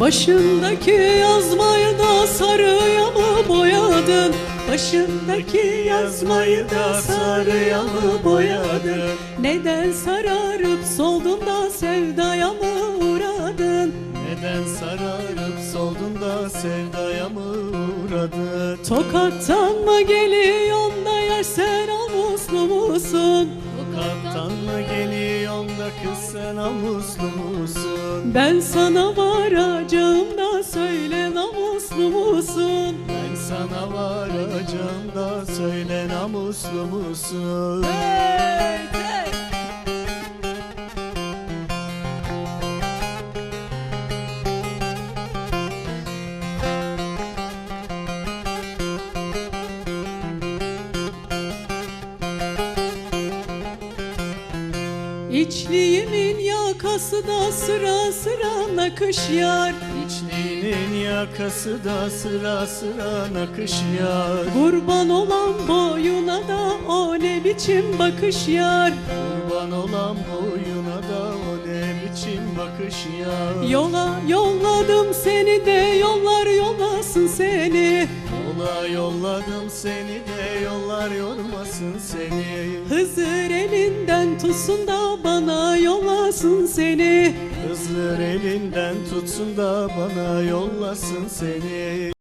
Başındaki yazmayı da sarıya mı boyadın? Başındaki yazmayı da sarıya mı boyadın? Neden sararıp soldun da sevdaya mı uğradın? Neden sararıp soldun da sevdaya mı uğradın? Tokattan mı geliyorsun da yersen namuslu musun? Tokattan mı geliyorsun kız sen namuslu musun? Ben sana varacağım da söyle namuslu musun? Ben sana varacağım da söyle namuslu musun? Hey, İçliğimin yakası da sıra sıra nakış yar. İçliğinin yakası da sıra sıra nakış yar. Kurban olan boyuna da o ne biçim bakış yar? Kurban olan boyuna da o ne biçim bakış yar? Yola yolladım yolladım seni de yollar yormasın seni. Hızır elinden tutsun da bana yollasın seni. Hızır elinden tutsun da bana yollasın seni